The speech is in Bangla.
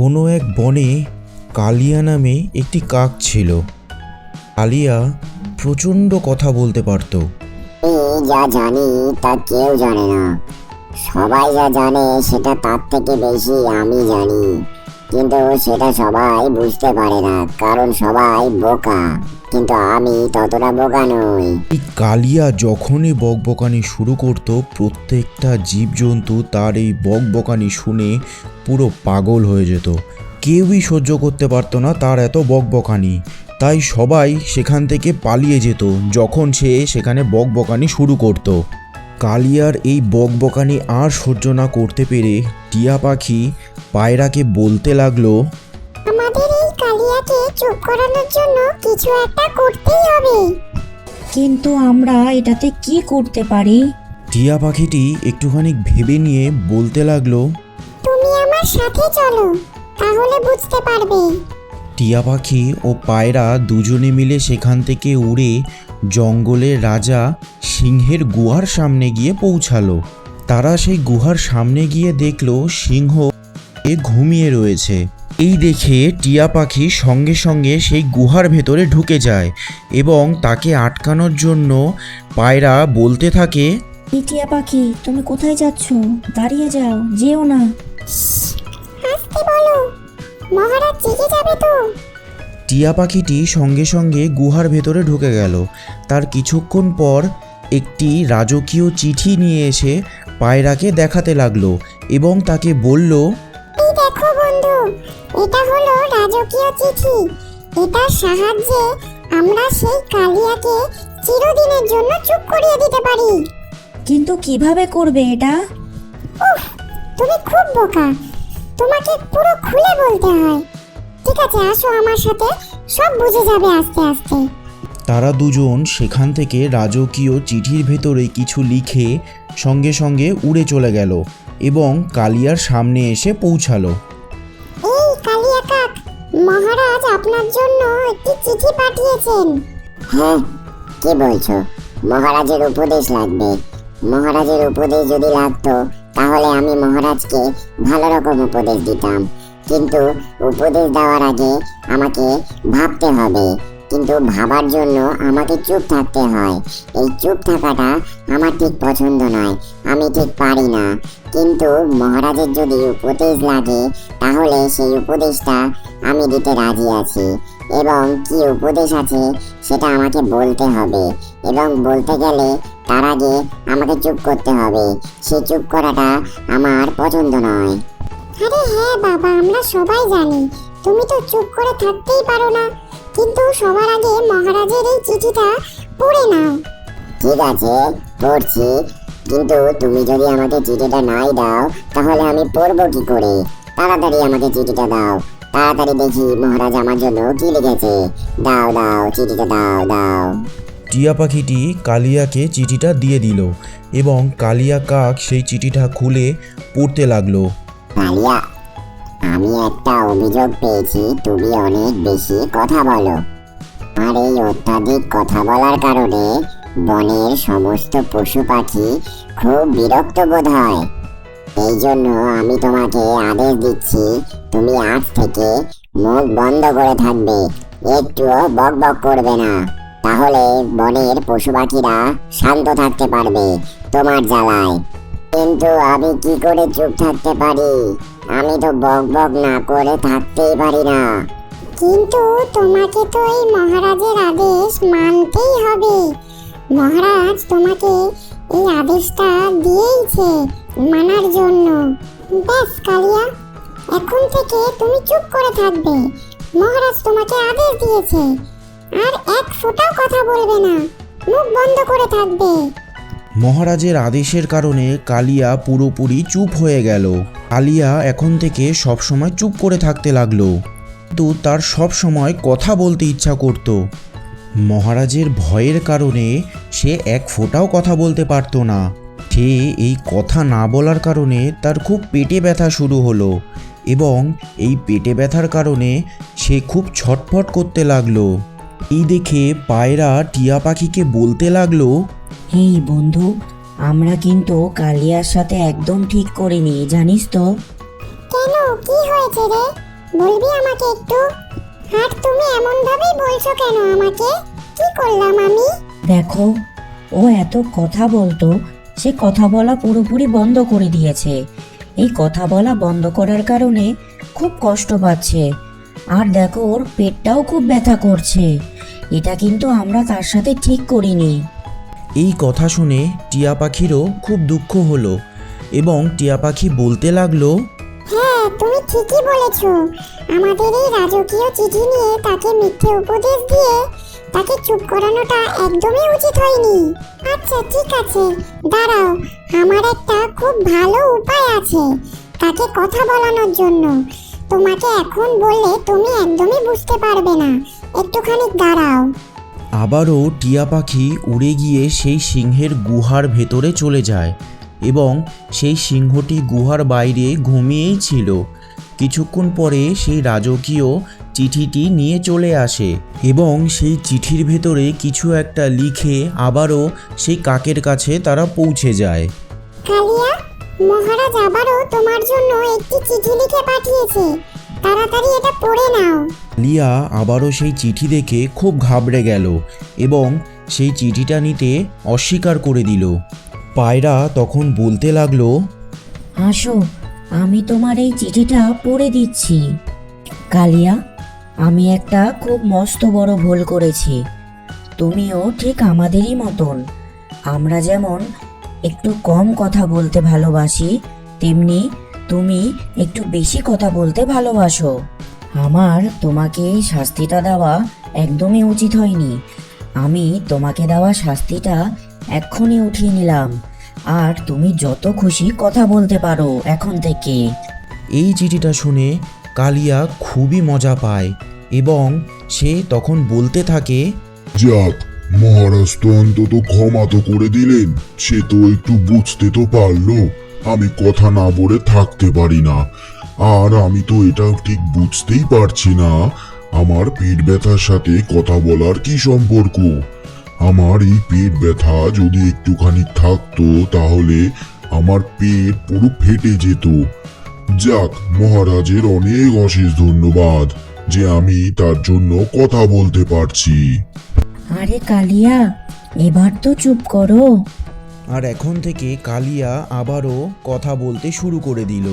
কোনো এক বনে কালিয়া নামে একটি কাক ছিল। কালিয়া প্রচণ্ড কথা বলতে পারত। যা জানি তা কেউ জানে না। সবাই যা জানে সেটা তার থেকে বেশি আমি জানি। কিন্তু সেটা সবাই বুঝতে পারে না, কারণ সবাই বোকা। কিন্তু আমি ততটা বোকা নই। এই কালিয়া যখনই বকবকানি শুরু করত, প্রত্যেকটা জীবজন্তু তার এই বকবকানি শুনে পুরো পাগল হয়ে যেত। কেউই সহ্য করতে পারতো না তার এত বকবকানি। তাই সবাই সেখান থেকে পালিয়ে যেত, যখন সে সেখানে বকবকানি শুরু করত। কালিয়ার এই বকবকানি আর সহ্য না করতে পেরে টিয়া পাখি পায়রাকে বলতে লাগল আমাদের এই কালিয়াকে চুপ করানোর জন্য কিছু একটা করতেই হবে। কিন্তু আমরা এটাতে কি করতে পারি? টিয়া পাখিটি একটুখানি ভেবে নিয়ে বলতে লাগল তুমি আমার সাথে চলো তাহলে বুঝতে পারবে। টিয়া পাখি ও পায়রা দুজনে মিলে সেখান থেকে উড়ে জঙ্গলের রাজা সিংহের গুহার সামনে গিয়ে পৌঁছালো। তারা সেই গুহার সামনে গিয়ে দেখল সিংহ এ ঘুমিয়ে রয়েছে। এই দেখে টিয়া পাখি সঙ্গে সঙ্গে সেই গুহার ভেতরে ঢুকে যায় এবং তাকে আটকানোর জন্য পায়রা বলতে থাকে এই টিয়া পাখি তুমি কোথায় যাচ্ছ? দাঁড়িয়ে যাও যেও না। আসতে বলো মহারাজ জেগে যাবে তো। টিয়া পাখিটি সঙ্গে সঙ্গে গুহার ভেতরে ঢুকে গেল। তার কিছুক্ষণ পর একটি রাজকীয় চিঠি নিয়ে এসে পায়রাকে দেখাতে লাগল এবং তাকে বলল বন্ধু এটা হলো রাজকীয় চিঠি। এটার সাহায্যে আমরা সেই কালিয়াকে চিরদিনের জন্য চুপ করিয়ে দিতে পারি। কিন্তু কীভাবে করবে এটা? উফ তুমি খুব বোকা। তোমাকে পুরো খুলে বলতে হয়। ঠিক আছে আসো আমার সাথে সব বুঝে যাবে আস্তে আস্তে। তারা দুজন সেখান থেকে রাজকীয় চিঠির ভেতরে কিছু লিখে সঙ্গে সঙ্গে উড়ে চলে গেল এবং কালিয়ার সামনে এসে পৌঁছালো। মহারাজ আপনার জন্য একটি চিঠি পাঠিয়েছেন। হ্যাঁ কি বলছো? মহারাজের উপদেশ লাগবে। মহারাজের উপদেশ যদি লাগতো, তাহলে আমি মহারাজকে ভালো রকম উপদেশ দিতাম। কিন্তু উপদেশ দেওয়ার আগে আমাকে ভাবতে হবে। কিন্তু ভাবার জন্য আমাকে চুপ থাকতে হয়। এই চুপ থাকাটা আমার ঠিক পছন্দ নয়, আমি ঠিক পারি না। কিন্তু মহারাজের যদি উপদেশ লাগে, তাহলে সেই উপদেশটা আমি দিতে রাজি আছি। এবং কি উপদেশ আছে, সেটা আমাকে বলতে হবে। এবং বলতে গেলে তার আগে আমাকে চুপ করতে হবে। সেই চুপ করাটা আমার পছন্দ নয়। আরে হ্যাঁ বাবা, আমরা সবাই জানি। তুমি তো চুপ করে থাকতেই পারো না। কিন্তু সবার আগে মহারাজের এই চিঠিটা পড়ে নাও। ঠিক আছে পড়ছি। কিন্তু তুমি যদি আমাকে চিঠিটা নাই দাও তাহলে আমি পড়ব কি করে? তাড়াতাড়ি আমাকে চিঠিটা দাও। তাড়াতাড়ি দেখি মহারাজ আমার জন্য কি লিখেছে। দাও দাও চিঠিটা দাও দাও। টিয়া পাখিটি কালিয়াকে চিঠিটা দিয়ে দিল এবং কালিয়া কাক সেই চিঠিটা খুলে পড়তে লাগল। কালিয়া আমি একটা অভিযোগ পেয়েছি, তুমি অনেক বেশি কথা বলো। আর এই অত্যাধিক কথা বলার কারণে বনের সমস্ত পশু পাখি খুব বিরক্ত বোধ হয়। এই জন্য আমি তোমাকে আদেশ দিচ্ছি, তুমি আজ থেকে মুখ বন্ধ করে থাকবে, একটুও বক বক করবে না। তাহলে বনের পশু পাখিরা শান্ত থাকতে পারবে তোমার জ্বালায়। কিন্তু আমি কি করে চুপ থাকতে পারি? আমি তো বক বক না করে থাকতেই পারি না। কিন্তু তোমাকে তো এই মহারাজের আদেশ মানতেই হবে। মহারাজ তোমাকে এই আদেশটা দিয়েইছে মানার জন্য। ব্যাস, কালিয়া, এখন থেকে তুমি চুপ করে থাকবে। মহারাজ তোমাকে আদেশ দিয়েছে। আর এক ফোঁটাও কথা বলবে না। মুখ বন্ধ করে থাকবে। মহারাজের আদেশের কারণে কালিয়া পুরোপুরি চুপ হয়ে গেল। কালিয়া এখন থেকে সবসময় চুপ করে থাকতে লাগল। কিন্তু তার সব সময় কথা বলতে ইচ্ছা করত। মহারাজের ভয়ের কারণে সে এক ফোঁটাও কথা বলতে পারতো না। সে এই কথা না বলার কারণে তার খুব পেটে ব্যথা শুরু হলো এবং এই পেটে ব্যথার কারণে সে খুব ছটফট করতে লাগল। এই দেখে পায়রা টিয়া পাখিকে বলতে লাগল এই বন্ধু আমরা কিন্তু কালিয়ার সাথে একদম ঠিক করিনি জানিস তো? কেন? কি হয়েছে রে? বলবি আমাকে একটু? আর তুমি এমন ভাবেই বলছো কেন আমাকে? কি করলাম আমি? দেখো ও এত কথা বলতো সে কথা বলা পুরোপুরি বন্ধ করে দিয়েছে। এই কথা বলা বন্ধ করার কারণে খুব কষ্ট পাচ্ছে। আর দেখো ওর পেটটাও খুব ব্যথা করছে। এটা কিন্তু আমরা তার সাথে ঠিক করিনি। এই কথা শুনে টিয়া পাখিরও খুব দুঃখ হলো এবং টিয়া পাখি বলতে লাগল হ্যাঁ তুমি ঠিকই বলেছ। আমাদের এই রাজকীয় চিঠি নিয়ে তাকে মিথ্যে উপদেশ দিয়ে তাকে চুপ করানোটা একদমই উচিত হয়নি। আচ্ছা ঠিক আছে। দাঁড়াও আমার একটা খুব ভালো উপায় আছে তাকে কথা বলানোর জন্য। তোমাকে এখন বললে তুমি একদমই বুঝতে পারবে না। একটুখানি দাঁড়াও। আবারও টিয়া পাখি উড়ে গিয়ে সেই সিংহের গুহার ভেতরে চলে যায় এবং সেই সিংহটি গুহার বাইরে ঘুমিয়েই ছিল। কিছুক্ষণ পরে সেই রাজকীয় চিঠিটি নিয়ে চলে আসে এবং সেই চিঠির ভেতরে কিছু একটা লিখে আবারও সেই কাকের কাছে তারা পৌঁছে যায়। কালিয়া মহারাজ আবারও তোমার জন্য একটি চিঠি লিখে পাঠিয়েছে। তাড়াতাড়ি এটা পড়ে নাও। লিয়া আবারও সেই চিঠি দেখে খুব ঘাবড়ে গেল এবং সেই চিঠিটা নিতে অস্বীকার করে দিল। পায়রা তখন বলতে লাগল আসো আমি তোমার এই চিঠিটা পড়ে দিচ্ছি। কালিয়া আমি একটা খুব মস্ত বড় ভুল করেছি। তুমিও ঠিক আমাদেরই মতন। আমরা যেমন একটু কম কথা বলতে ভালোবাসি তেমনি তুমি একটু বেশি কথা বলতে ভালোবাসো। আমার তোমাকে এই শাস্তিটা দেওয়া একদমই উচিত হয়নি। আমি তোমাকে দেওয়া শাস্তিটা এক্ষুনি উঠিয়ে নিলাম। আর তুমি যত খুশি কথা বলতে পারো এখন থেকে। এই চিঠিটা শুনে কালিয়া খুবই মজা পায় এবং সে তখন বলতে থাকে যাক মহারাজ তো অন্তত ক্ষমা তো করে দিলেন। সে তো একটু বুঝতে তো পারল। আমি কথা না বলে থাকতে পারি না। আর আমি তো এটা ঠিক বুঝতেই পারছি না। আমার পেট ব্যথার সাথে কথা বলার কি সম্পর্ক? আমার এই পেট ব্যথা যদি একটুখানি থাকতো, তাহলে আমার পেট পুরো ফেটে যেত। যাক, মহারাজের অনেক অশেষ ধন্যবাদ যে আমি তার জন্য কথা বলতে পারছি। আরে কালিয়া, এবার তো চুপ করো। আর এখন থেকে কালিয়া আবারও কথা বলতে শুরু করে দিল।